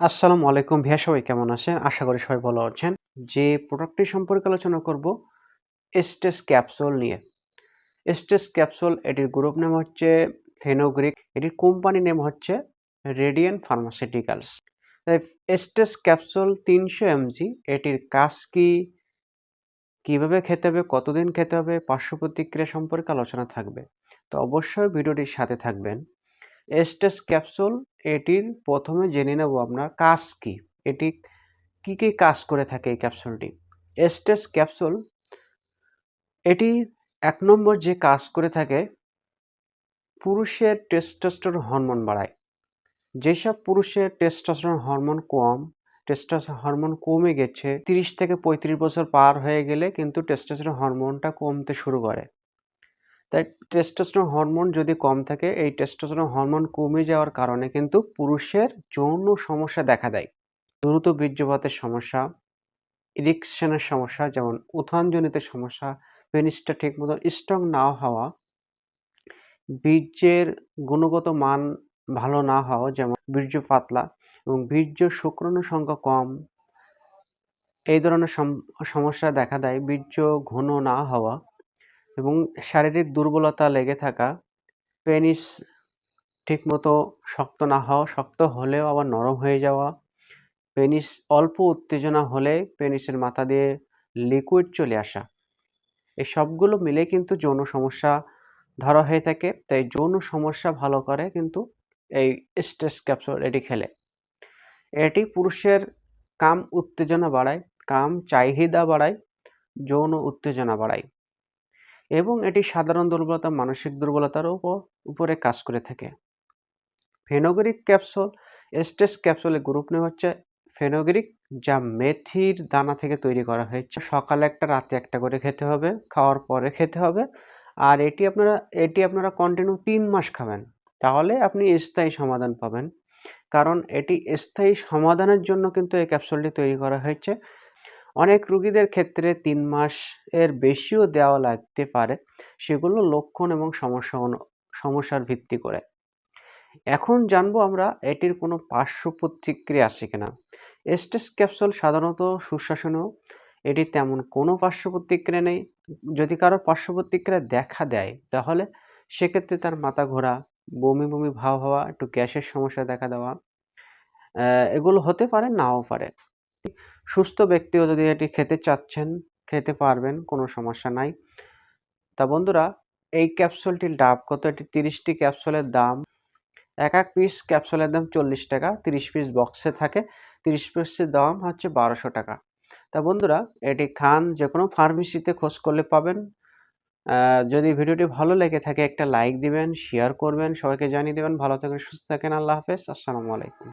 আসসালামু আলাইকুম ভিয়া সবাই কেমন আছেন? আশা করি সবাই ভালো আছেন। যে প্রোডাক্টটি সম্পর্কে আলোচনা করব এস্টেস ক্যাপসুল নিয়ে। এস্টেস ক্যাপসুল এটির গ্রুপ নেম হচ্ছে ফেনোগ্রিক এটির কোম্পানি নেম হচ্ছে রেডিয়েন্ট ফার্মাসিউটিক্যালস এস্টেস ক্যাপসুল তিনশো এমজি এটির কাজ কি, কীভাবে খেতে হবে, কতদিন খেতে হবে, পার্শ্ব প্রতিক্রিয়া সম্পর্কে আলোচনা থাকবে। তো অবশ্যই ভিডিওটির সাথে থাকবেন। এস্টেস ক্যাপসুল এটির প্রথমে জেনে নেব আপনার কাজ কি। এটি কি কি কাজ করে থাকে এই ক্যাপসুলটি? এস্টেস ক্যাপসুল এটি এক নম্বর যে কাজ করে থাকে, পুরুষের টেস্টোস্টেরন হরমোন বাড়ায়। যেসব পুরুষের টেস্টোস্টেরন হরমোন কম টেস্টোস্টেরন হরমোন কমে গেছে, তিরিশ থেকে পঁয়ত্রিশ বছর পার হয়ে গেলে কিন্তু টেস্টোস্টেরন হরমোনটা কমতে শুরু করে। তাই টেস্টোস্টেরন হরমোন যদি কম থাকে, এই টেস্টোস্টেরন হরমোন কমে যাওয়ার কারণে কিন্তু পুরুষের যৌন সমস্যা দেখা দেয়। দ্রুত বীর্যপাতের সমস্যা ইরিকশনের সমস্যা, যেমন উত্থানজনিত সমস্যা পেনিসটা ঠিকমতো স্ট্রং না হওয়া, বীর্যের গুণগত মান ভালো না হওয়া, যেমন বীর্য পাতলা এবং বীর্য শুক্রাণু সংখ্যা কম, এই ধরনের সমস্যা দেখা দেয়। বীর্য ঘন না হওয়া এবং শারীরিক দুর্বলতা লেগে থাকা, পেনিস ঠিকমতো শক্ত না হওয়া, শক্ত হলেও আবার নরম হয়ে যাওয়া, পেনিস অল্প উত্তেজনা হলে পেনিসের মাথা দিয়ে লিকুইড চলে আসা। এই সবগুলো মিলে কিন্তু যৌন সমস্যা ধরা হয়ে থাকে, তাই যৌন সমস্যা ভালো করে কিন্তু এই স্ট্রেস ক্যাপসুল এটি খেলে। এটি পুরুষের কাম উত্তেজনা বাড়ায়, কাম চাহিদা বাড়ায়, যৌন উত্তেজনা বাড়ায়। এবং এটি সাধারণ দুর্বলতা, মানসিক দুর্বলতার উপর উপরে কাজ করে থাকে। ফেনোগরিক ক্যাপসুল এস্টেস ক্যাপসুলের গ্রুপ নেওয়া হচ্ছে। ফেনোগরিক, যা মেথির দানা থেকে তৈরি করা হয়েছে। সকালে একটা, রাতে একটা করে খেতে হবে, খাওয়ার পরে খেতে হবে। আর এটি আপনারা এটি আপনারা কন্টিনিউ তিন মাস খাবেন। তাহলে আপনি স্থায়ী সমাধান পাবেন। কারণ এটি স্থায়ী সমাধানের জন্য কিন্তু এই ক্যাপসুলটি তৈরি করা হয়েছে। অনেক রুগীদের ক্ষেত্রে তিন মাস এর বেশিও দেওয়া লাগতে পারে। সেগুলো লক্ষণ এবং সমস্যা সমস্যার ভিত্তি করে। এখন জানব আমরা এটির কোনো পার্শ্ব প্রতিক্রিয়া আছে কিনা। এস্টেস ক্যাপসুল সাধারণত সুশাসনেও এটি তেমন কোনো পার্শ্ব প্রতিক্রিয়া নেই। যদি কারও পার্শ্ব প্রতিক্রিয়া দেখা দেয়, তাহলে সেক্ষেত্রে তার মাথা ঘোরা, বমি বমি ভাব হওয়া একটু গ্যাসের সমস্যা দেখা দেওয়া এগুলো হতে পারে, নাও পারে। সুস্থ ব্যক্তিও যদি এটি খেতে চাচ্ছেন, খেতে পারবেন, কোনো সমস্যা নাই। তা বন্ধুরা, এই ক্যাপসুলটির ডাব কত? এটি তিরিশটি ক্যাপসুলের দাম। এক এক পিস ক্যাপসুলের দাম চল্লিশ টাকা, তিরিশ পিস বক্সে থাকে। তিরিশ পিসের দাম হচ্ছে বারোশো টাকা। তা বন্ধুরা, এটি খান যে কোনো ফার্মেসিতে খোঁজ করলে পাবেন। যদি ভিডিওটি ভালো লেগে থাকে, একটা লাইক দিবেন শেয়ার করবেন, সবাইকে জানিয়ে দেবেন। ভালো থাকেন, সুস্থ থাকেন, আল্লাহ হাফেজ। আসসালামু আলাইকুম।